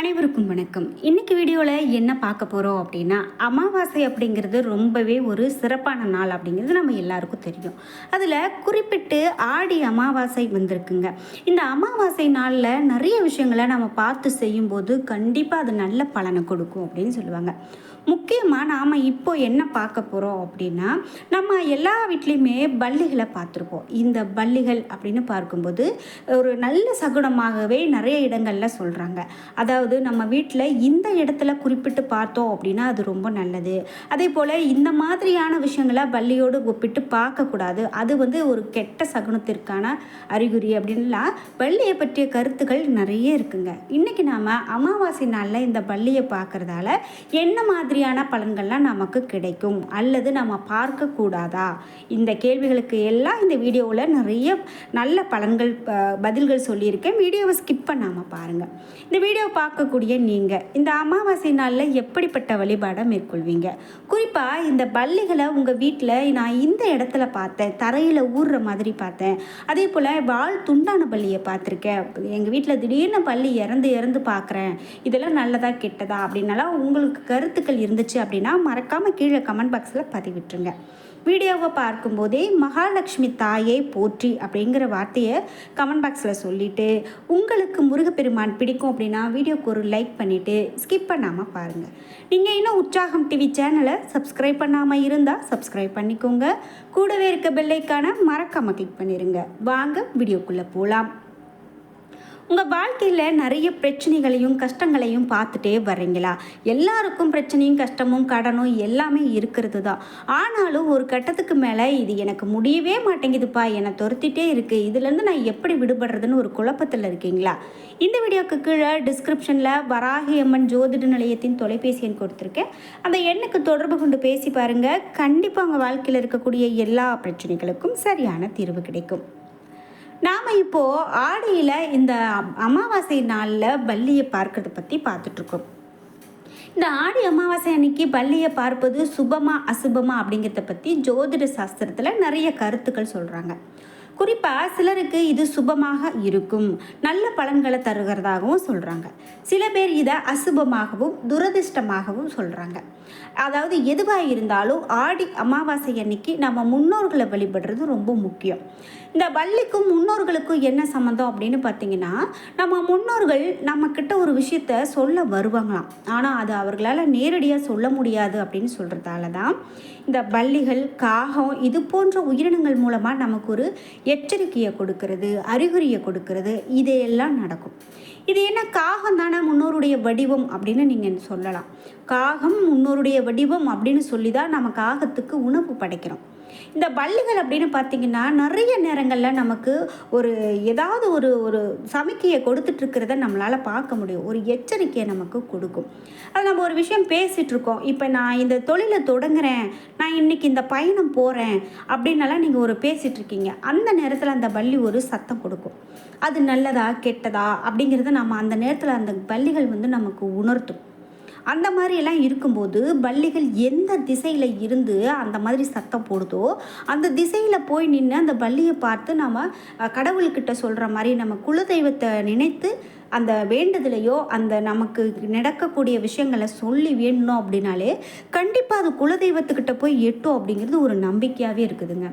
அனைவருக்கும் வணக்கம். இன்னைக்கு வீடியோவில் என்ன பார்க்க போகிறோம் அப்படின்னா அமாவாசை அப்படிங்கிறது ரொம்பவே ஒரு சிறப்பான நாள் அப்படிங்கிறது நம்ம எல்லாருக்கும் தெரியும். அதில் குறிப்பிட்டு ஆடி அமாவாசை வந்திருக்குங்க. இந்த அமாவாசை நாளில் நிறைய விஷயங்களை நம்ம பார்த்து செய்யும்போது கண்டிப்பாக அது நல்ல பலனை கொடுக்கும் அப்படின்னு சொல்லுவாங்க. முக்கியமாக நாம் இப்போ என்ன பார்க்க போகிறோம் அப்படின்னா நம்ம எல்லா வீட்லேயுமே பள்ளிகளை பார்த்துருப்போம். இந்த பள்ளிகள் அப்படின்னு பார்க்கும்போது ஒரு நல்ல சகுனமாகவே நிறைய இடங்களில் சொல்கிறாங்க அதாவது நம்ம வீட்டில் இந்த இடத்துல குறிப்பிட்டு பார்த்தோம் அப்படின்னா அது ரொம்ப நல்லது. அதே போல் இந்த மாதிரியான விஷயங்களை பள்ளியோடு ஒப்பிட்டு பார்க்கக்கூடாது அது வந்து ஒரு கெட்ட சகுனத்திற்கான அறிகுறி அப்படின்லாம் பள்ளியை பற்றிய கருத்துக்கள் நிறைய இருக்குங்க. இன்றைக்கி நாம் அமாவாசை நாளில் இந்த பள்ளியை பார்க்குறதால என்ன மாதிரி மாதிரியான பலன்கள்லாம் நமக்கு கிடைக்கும். அல்லது நம்ம பார்க்கக்கூடாதா? இந்த கேள்விகளுக்கு எல்லாம் இந்த வீடியோவில் நிறைய நல்ல பலன்கள் பதில்கள் சொல்லியிருக்கேன். வீடியோவை ஸ்கிப் பண்ணாமல் பாருங்கள் இந்த வீடியோ பார்க்கக்கூடிய நீங்கள் இந்த அமாவாசை நாளில் எப்படிப்பட்ட வழிபாடை மேற்கொள்வீங்க? குறிப்பாக இந்த பள்ளிகளை உங்கள் வீட்டில் நான் இந்த இடத்துல பார்த்தேன். தரையில் ஊறுற மாதிரி பார்த்தேன். அதே போல் வாழ் துண்டான பள்ளியை பார்த்துருக்கேன். எங்கள் வீட்டில் திடீர்னு பள்ளி இறந்து இறந்து பார்க்குறேன். இதெல்லாம் நல்லதா கெட்டதா அப்படின்னாலாம் உங்களுக்கு கருத்துக்கள் இருந்துச்சு அப்படின்னா மறக்காமல் கீழே கமெண்ட் பாக்ஸில் பதிவிட்டுருங்க. வீடியோவை பார்க்கும்போதே மகாலட்சுமி தாயை போற்றி அப்படிங்கிற வார்த்தையை கமெண்ட் பாக்ஸில் சொல்லிவிட்டு உங்களுக்கு முருகப்பெருமான் பிடிக்கும் அப்படின்னா வீடியோக்கு ஒரு லைக் பண்ணிவிட்டு ஸ்கிப் பண்ணாமல் பாருங்கள் நீங்கள் இன்னும் உற்சாகம் டிவி சேனலை சப்ஸ்கிரைப் பண்ணாமல் இருந்தால் சப்ஸ்கிரைப் பண்ணிக்கோங்க. கூடவே இருக்க பெல்லைக்கான மறக்காமல் கிளிக் பண்ணிடுங்க வாங்க வீடியோக்குள்ளே போகலாம் உங்கள் வாழ்க்கையில் நிறைய பிரச்சனைகளையும் கஷ்டங்களையும் பார்த்துட்டே வர்றீங்களா? எல்லாருக்கும் பிரச்சனையும் கஷ்டமும் கடனும் எல்லாமே இருக்கிறது தான் ஆனாலும் ஒரு கட்டத்துக்கு மேலே இது எனக்கு முடியவே மாட்டேங்குதுப்பா என்னை துரத்திட்டே இருக்குது இதுலேருந்து நான் எப்படி விடுபடுறதுன்னு ஒரு குழப்பத்தில் இருக்கீங்களா? இந்த வீடியோக்கு கீழே டிஸ்கிரிப்ஷனில் வராகி அம்மன் ஜோதிட நிலையத்தின் தொலைபேசி எண் கொடுத்துருக்கேன். அந்த எண்ணுக்கு தொடர்பு கொண்டு பேசி பாருங்கள் கண்டிப்பாக உங்கள் வாழ்க்கையில் இருக்கக்கூடிய எல்லா பிரச்சனைகளுக்கும் சரியான தீர்வு கிடைக்கும். நாம் இப்போது ஆடியில் இந்த அமாவாசை நாளில் பள்ளியை பார்க்கறத பற்றி பார்த்துட்ருக்கோம். இந்த ஆடி அமாவாசை அன்னைக்கு பள்ளியை பார்ப்பது சுபமா அசுபமா அப்படிங்கிறத பற்றி ஜோதிட சாஸ்திரத்தில் நிறைய கருத்துக்கள் சொல்கிறாங்க குறிப்பாக சிலருக்கு இது சுபமாக இருக்கும். நல்ல பலன்களை தருகிறதாகவும் சொல்கிறாங்க சில பேர் இதை அசுபமாகவும் துரதிர்ஷ்டமாகவும் சொல்கிறாங்க அதாவது எதுவாக இருந்தாலும் ஆடி அமாவாசை அன்னைக்கு நம்ம முன்னோர்களை வழிபடுறது ரொம்ப முக்கியம். இந்த வள்ளிக்கும் முன்னோர்களுக்கும் என்ன சம்மந்தம் அப்படின்னு பார்த்தீங்கன்னா நம்ம முன்னோர்கள் நம்மக்கிட்ட ஒரு விஷயத்த சொல்ல வருவாங்களாம். ஆனால் அது அவர்களால் நேரடியாக சொல்ல முடியாது அப்படின்னு சொல்கிறதால தான் இந்த பள்ளிகள் காகம் இது போன்ற உயிரினங்கள் மூலமாக நமக்கு ஒரு எச்சரிக்கையை கொடுக்கறது அறிகுறியை கொடுக்கறது. இதையெல்லாம் நடக்கும். இது என்ன காகம் தானே முன்னோருடைய வடிவம் அப்படின்னு நீங்கள் சொல்லலாம். காகம் முன்னோருடைய வடிவம் அப்படின்னு சொல்லி தான் நம்ம காகத்துக்கு உணவு படைக்கிறோம். இந்த பள்ளிகள் அப்படின்னு பார்த்தீங்கன்னா நிறைய நேரங்களில் நமக்கு ஒரு ஏதாவது ஒரு ஒரு சமிக்கையை கொடுத்துட்ருக்கிறத நம்மளால் பார்க்க முடியும். ஒரு எச்சரிக்கையை நமக்கு கொடுக்கும். அது நம்ம ஒரு விஷயம் பேசிகிட்ருக்கோம் இப்போ நான் இந்த தொழிலை தொடங்குறேன். நான் இன்னைக்கு இந்த பயணம் போகிறேன் அப்படின்னலாம் நீங்கள் ஒரு பேசிகிட்ருக்கீங்க அந்த நேரத்தில் அந்த பள்ளி ஒரு சத்தம் கொடுக்கும். அது நல்லதா கெட்டதா அப்படிங்கிறத நம்ம அந்த நேரத்தில் அந்த பள்ளிகள் வந்து நமக்கு உணர்த்தும். அந்த மாதிரியெல்லாம் இருக்கும்போது பள்ளிகள் எந்த திசையில் இருந்து அந்த மாதிரி சத்தம் போடுதோ அந்த திசையில் போய் நின்று அந்த பள்ளியை பார்த்து நம்ம கடவுள்கிட்ட சொல்கிற மாதிரி நம்ம குலதெய்வத்தை நினைத்து அந்த வேண்டுதலையோ அந்த நமக்கு நடக்கக்கூடிய விஷயங்களை சொல்லி வேணும் அப்படின்னாலே கண்டிப்பாக அது குலதெய்வத்துக்கிட்ட போய் எட்டும் அப்படிங்கிறது ஒரு நம்பிக்கையாகவே இருக்குதுங்க.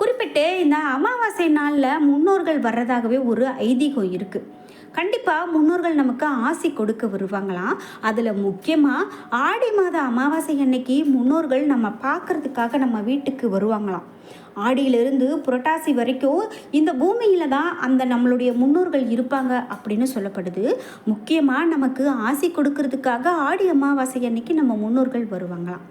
குறிப்பிட்டு இந்த அமாவாசை நாளில் முன்னோர்கள் வர்றதாகவே ஒரு ஐதீகம் இருக்குது கண்டிப்பாக முன்னோர்கள் நமக்கு ஆசி கொடுக்க வருவாங்களாம். அதில் முக்கியமாக ஆடி மாத அமாவாசை அன்னைக்கு முன்னோர்கள் நம்ம பார்க்கறதுக்காக நம்ம வீட்டுக்கு வருவாங்களாம். ஆடியிலிருந்து புரட்டாசி வரைக்கும் இந்த பூமியில் தான் அந்த நம்மளுடைய முன்னோர்கள் இருப்பாங்க அப்படின்னு சொல்லப்படுது. முக்கியமாக நமக்கு ஆசி கொடுக்கறதுக்காக ஆடி அமாவாசை அன்னைக்கு நம்ம முன்னோர்கள் வருவாங்களாம்.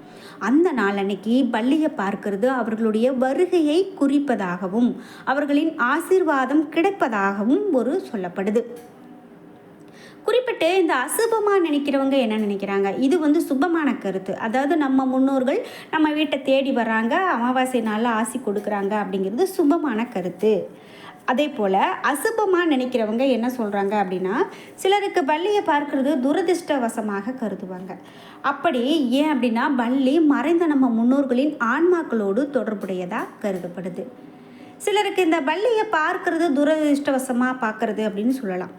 அந்த நாள் அன்னைக்கு பள்ளியை பார்க்கிறது அவர்களுடைய வருகையை குறிப்பதாகவும் அவர்களின் ஆசீர்வாதம் கிடைப்பதாகவும் ஒரு சொல்லப்படுது. குறிப்பிட்டு இந்த அசுபமாக நினைக்கிறவங்க என்ன நினைக்கிறாங்க? இது வந்து சுபமான கருத்து. அதாவது நம்ம முன்னோர்கள் நம்ம வீட்டை தேடி வராங்க அமாவாசை நாளில் ஆசி கொடுக்குறாங்க அப்படிங்கிறது சுபமான கருத்து. அதே போல் அசுபமாக நினைக்கிறவங்க என்ன சொல்கிறாங்க அப்படின்னா சிலருக்கு பள்ளியை பார்க்கறது துரதிர்ஷ்டவசமாக கருதுவாங்க. அப்படி ஏன் அப்படின்னா பள்ளி மறைந்த நம்ம முன்னோர்களின் ஆன்மாக்களோடு தொடர்புடையதாக கருதப்படுது. சிலருக்கு இந்த பள்ளியை பார்க்கறது துரதிர்ஷ்டவசமாக பார்க்கறது அப்படின்னு சொல்லலாம்.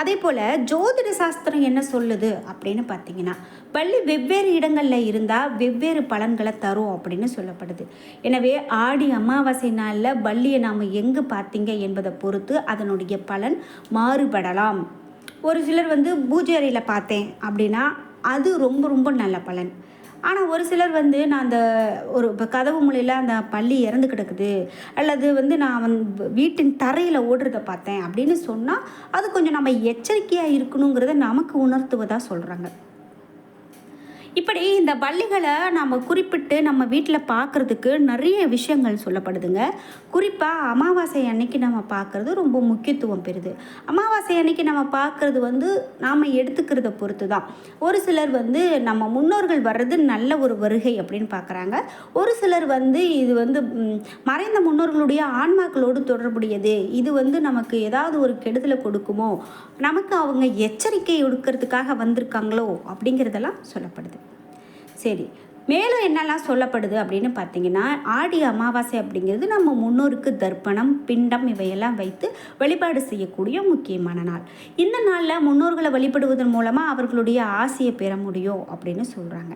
அதே போல் ஜோதிட சாஸ்திரம் என்ன சொல்லுது அப்படின்னு பார்த்தீங்கன்னா பள்ளி வெவ்வேறு இடங்களில் இருந்தால் வெவ்வேறு பலன்களை தரும் அப்படின்னு சொல்லப்படுது. எனவே ஆடி அமாவாசை நாளில் பள்ளியை நாம் எங்கு பார்த்தீங்க என்பதை பொறுத்து அதனுடைய பலன் மாறுபடலாம். ஒரு சிலர் வந்து பூஜை அறையில் பார்த்தேன் அப்படின்னா அது ரொம்ப ரொம்ப நல்ல பலன். ஆனால் ஒரு சிலர் வந்து நான் அந்த ஒரு இப்போ கதவு மூலையில் அந்த பள்ளி இறந்து கிடக்குது அல்லது வந்து நான் வந்து வீட்டின் தரையில் ஓடுறத பார்த்தேன் அப்படின்னு சொன்னால் அது கொஞ்சம் நம்ம எச்சரிக்கையாக இருக்கணுங்கிறத நமக்கு உணர்த்துவதாக சொல்கிறாங்க இப்படி இந்த பள்ளிகளை நம்ம குறிப்பிட்டு நம்ம வீட்டில் பார்க்குறதுக்கு நிறைய விஷயங்கள் சொல்லப்படுதுங்க. குறிப்பாக அமாவாசை அன்னைக்கு நம்ம பார்க்குறது ரொம்ப முக்கியத்துவம் பெறுது. அமாவாசை அன்னைக்கு நம்ம பார்க்குறது வந்து நாம் எடுத்துக்கிறத பொறுத்து தான் ஒரு சிலர் வந்து நம்ம முன்னோர்கள் வர்றது நல்ல ஒரு வருகை அப்படின்னு பார்க்குறாங்க ஒரு சிலர் வந்து இது வந்து மறைந்த முன்னோர்களுடைய ஆன்மாக்களோடு தொடர்புடையது. இது வந்து நமக்கு ஏதாவது ஒரு கெடுதலை கொடுக்குமோ? நமக்கு அவங்க எச்சரிக்கை கொடுக்கறதுக்காக வந்திருக்காங்களோ? அப்படிங்கிறதெல்லாம் சொல்லப்படுது. சரி மேலும் என்னெல்லாம் சொல்லப்படுது அப்படின்னு பார்த்தீங்கன்னா ஆடி அமாவாசை அப்படிங்கிறது நம்ம முன்னோருக்கு தர்ப்பணம் பிண்டம் இவையெல்லாம் வைத்து வழிபாடு செய்யக்கூடிய முக்கியமான நாள். இந்த நாளில் முன்னோர்களை வழிபடுவதன் மூலமாக அவர்களுடைய ஆசையை பெற முடியும் அப்படின்னு சொல்கிறாங்க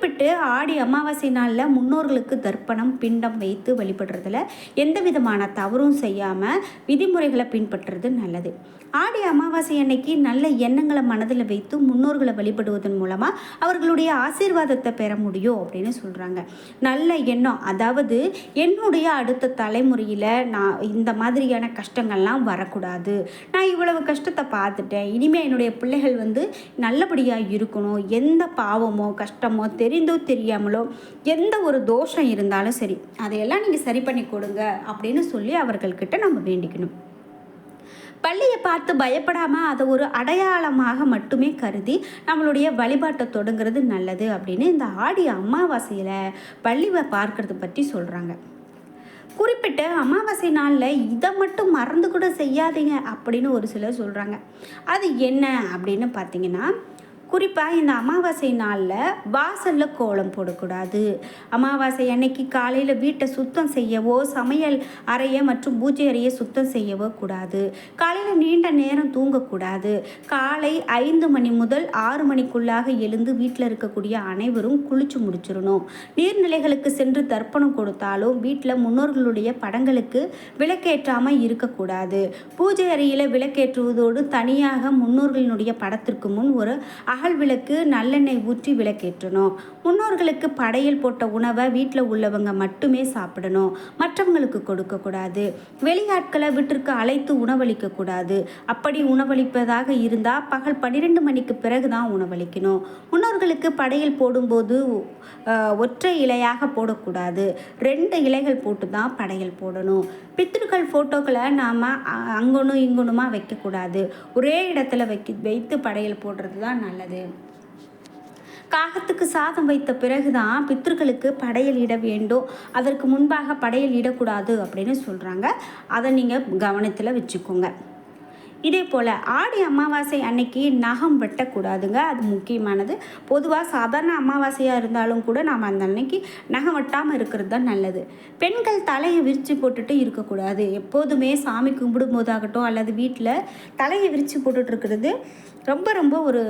குறிப்பிட்டு ஆடி அமாவாசை நாளில் முன்னோர்களுக்கு தர்ப்பணம் பிண்டம் வைத்து வழிபடுறதுல எந்த விதமான தவறும் செய்யாமல் விதிமுறைகளை பின்பற்றுறது நல்லது. ஆடி அமாவாசை அன்னைக்கு நல்ல எண்ணங்களை மனதில் வைத்து முன்னோர்களை வழிபடுவதன் மூலமாக அவர்களுடைய ஆசீர்வாதத்தை பெற முடியும் அப்படின்னு சொல்கிறாங்க நல்ல எண்ணம். அதாவது என்னுடைய அடுத்த தலைமுறையில் நான் இந்த மாதிரியான கஷ்டங்கள்லாம் வரக்கூடாது. நான் இவ்வளவு கஷ்டத்தை பார்த்துட்டேன். இனிமேல் என்னுடைய பிள்ளைகள் வந்து நல்லபடியாக இருக்கணும். எந்த பாவமோ கஷ்டமோ தெரிந்தோ தெரியாமலோ எந்த ஒரு தோஷம் இருந்தாலும் சரி அதையெல்லாம் நீங்கள் சரி பண்ணி கொடுங்க அப்படின்னு சொல்லி அவர்கள்கிட்ட நம்ம வேண்டிக்கணும். பள்ளியை பார்த்து பயப்படாமல் அதை ஒரு அடையாளமாக மட்டுமே கருதி நம்மளுடைய வழிபாட்டை தொடங்குறது நல்லது அப்படின்னு இந்த ஆடி அமாவாசையில் பள்ளியை பார்க்கறது பற்றி சொல்கிறாங்க குறிப்பிட்ட அமாவாசை நாளில் இதை மட்டும் மறந்து கூட செய்யாதீங்க அப்படின்னு ஒரு சிலர் சொல்கிறாங்க அது என்ன அப்படின்னு பார்த்தீங்கன்னா குறிப்பாக இந்த அமாவாசை நாளில் வாசலில் கோலம் போடக்கூடாது. அமாவாசை அன்னைக்கு காலையில் வீட்டை சுத்தம் செய்யவோ சமையல் அறையை மற்றும் பூஜை அறையை சுத்தம் செய்யவோ கூடாது. காலையில் நீண்ட நேரம் தூங்கக்கூடாது. காலை ஐந்து மணி முதல் ஆறு மணிக்குள்ளாக எழுந்து வீட்டில் இருக்கக்கூடிய அனைவரும் குளிச்சு முடிச்சிடணும் நீர்நிலைகளுக்கு சென்று தர்ப்பணம் கொடுத்தாலும் வீட்டில் முன்னோர்களுடைய படங்களுக்கு விளக்கேற்றாமல் இருக்கக்கூடாது. பூஜை அறையில் விளக்கேற்றுவதோடு தனியாக முன்னோர்களினுடைய படத்திற்கு முன் ஒரு அகல் விளக்கு நல்லெண்ணெய் ஊற்றி விளக்கேற்றணும். முன்னோர்களுக்கு படையல் போட்ட உணவை வீட்டில் உள்ளவங்க மட்டுமே சாப்பிடணும். மற்றவங்களுக்கு கொடுக்கக்கூடாது. வெளியாட்களை வீட்டிற்கு அழைத்து உணவளிக்கக்கூடாது. அப்படி உணவளிப்பதாக இருந்தால் பகல் பன்னிரெண்டு மணிக்கு பிறகு தான் உணவளிக்கணும். முன்னோர்களுக்கு படையல் போடும்போது ஒற்றை இலையாக போடக்கூடாது. ரெண்டு இலைகள் போட்டு தான் படையல் போடணும். பித்திருக்கள் ஃபோட்டோக்களை நாம் அங்கொன்னும் இங்கொன்னுமா வைக்கக்கூடாது. ஒரே இடத்துல வைக்க வைத்து படையல் போடுறது தான் நல்லது. காகத்துக்கு சாதம் வைத்த பிறகுதான் பித்திருக்களுக்கு படையல் இட வேண்டும் அதற்கு முன்பாக படையல் இடக்கூடாது அப்படின்னு சொல்கிறாங்க அதை நீங்கள் கவனத்தில் வச்சுக்கோங்க. இதே போல் ஆடி அமாவாசை அன்னைக்கு நகம் வெட்டக்கூடாதுங்க. அது முக்கியமானது. பொதுவாக சாதாரண அமாவாசையாக இருந்தாலும் கூட நாம் அந்த அன்னைக்கு நகம் வெட்டாமல் இருக்கிறது தான் நல்லது. பெண்கள் தலையை விரித்து போட்டுட்டு இருக்கக்கூடாது. எப்போதுமே சாமி கும்பிடும் போதாகட்டும் அல்லது வீட்டில் தலையை விரித்து போட்டுட்டு இருக்கிறது ரொம்ப ரொம்ப ஒரு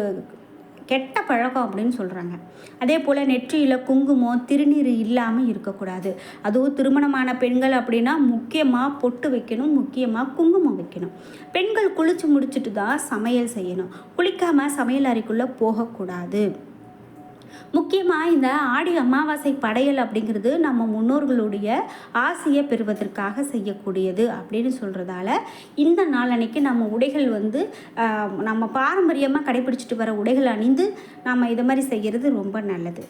கெட்ட பழக்கம் அப்படின்னு சொல்கிறாங்க அதே போல் நெற்றியில் குங்குமம் திருநீர் இல்லாமல் இருக்கக்கூடாது. அதுவும் திருமணமான பெண்கள் அப்படின்னா முக்கியமாக பொட்டு வைக்கணும் முக்கியமாக குங்குமம் வைக்கணும். பெண்கள் குளித்து முடிச்சுட்டு தான் சமையல் செய்யணும். குளிக்காமல் சமையல் அறைக்குள்ளே போகக்கூடாது. முக்கியமாக இந்த ஆடி அமாவாசை படையல் அப்படிங்கிறது நம்ம முன்னோர்களுடைய ஆசையை பெறுவதற்காக செய்யக்கூடியது அப்படின்னு சொல்கிறதால இந்த நாளன்னைக்கு நம்ம உடைகள் வந்து ஆஹ், நம்ம பாரம்பரியமாக கடைபிடிச்சிட்டு வர உடைகள் அணிந்து நம்ம இதை மாதிரி செய்கிறது ரொம்ப நல்லது.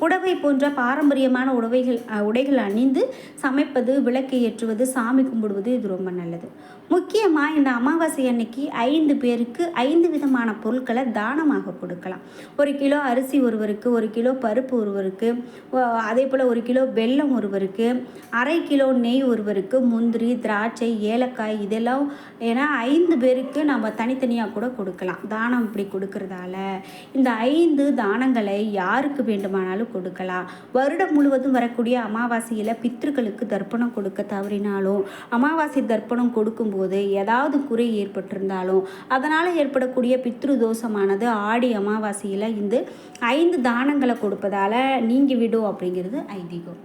புடவை போன்ற பாரம்பரியமான உடவைகள் உடைகள் அணிந்து சமைப்பது விளக்கு ஏற்றுவது சாமி கும்பிடுவது இது ரொம்ப நல்லது. முக்கியமாக இந்த அமாவாசை அன்னைக்கு ஐந்து பேருக்கு ஐந்து விதமான பொருட்களை தானமாக கொடுக்கலாம். ஒரு கிலோ அரிசி ஒருவருக்கு ஒரு கிலோ பருப்பு ஒருவருக்கு அதே போல் ஒரு கிலோ வெல்லம் ஒருவருக்கு அரை கிலோ நெய் ஒருவருக்கு முந்திரி திராட்சை ஏலக்காய் இதெல்லாம் ஏன்னா ஐந்து பேருக்கு நம்ம தனித்தனியாக கூட கொடுக்கலாம். தானம் இப்படி கொடுக்கறதால இந்த ஐந்து தானங்களை யாருக்கு வேண்டுமானாலும் கொடுக்கலாம். வருடம் முழுவதும் வரக்கூடிய அமாவாசையில் பித்ருக்களுக்கு தர்ப்பணம் கொடுக்க தவறினாலும் அமாவாசை தர்ப்பணம் கொடுக்கும்போது ஏதாவது குறை ஏற்பட்டிருந்தாலும் அதனால் ஏற்படக்கூடிய பித்ரு தோஷமானது ஆடி அமாவாசையில் இந்த ஐந்து தானங்களை கொடுப்பதால் நீங்கி விடும் அப்படிங்கிறது ஐதீகம்.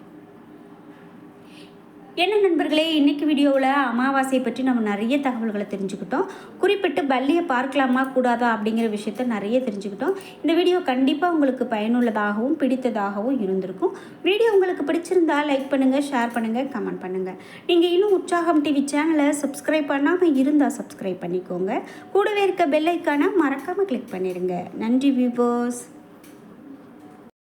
என்ன நண்பர்களே இன்னைக்கு வீடியோவில் அமாவாசை பற்றி நம்ம நிறைய தகவல்களை தெரிஞ்சுக்கிட்டோம். குறிப்பிட்டு பள்ளியை பார்க்கலாமா கூடாதா அப்படிங்கிற விஷயத்த நிறைய தெரிஞ்சுக்கிட்டோம். இந்த வீடியோ கண்டிப்பாக உங்களுக்கு பயனுள்ளதாகவும் பிடித்ததாகவும் இருந்திருக்கும். வீடியோ உங்களுக்கு பிடிச்சிருந்தா லைக் பண்ணுங்கள் ஷேர் பண்ணுங்கள் கமெண்ட் பண்ணுங்கள் நீங்கள் இன்னும் உற்சாகம் டிவி சேனலை சப்ஸ்கிரைப் பண்ணாமல் இருந்தால் சப்ஸ்கிரைப் பண்ணிக்கோங்க. கூடவே இருக்க பெல்லைக்கான மறக்காமல் கிளிக் பண்ணிடுங்க. நன்றி வியூவர்ஸ்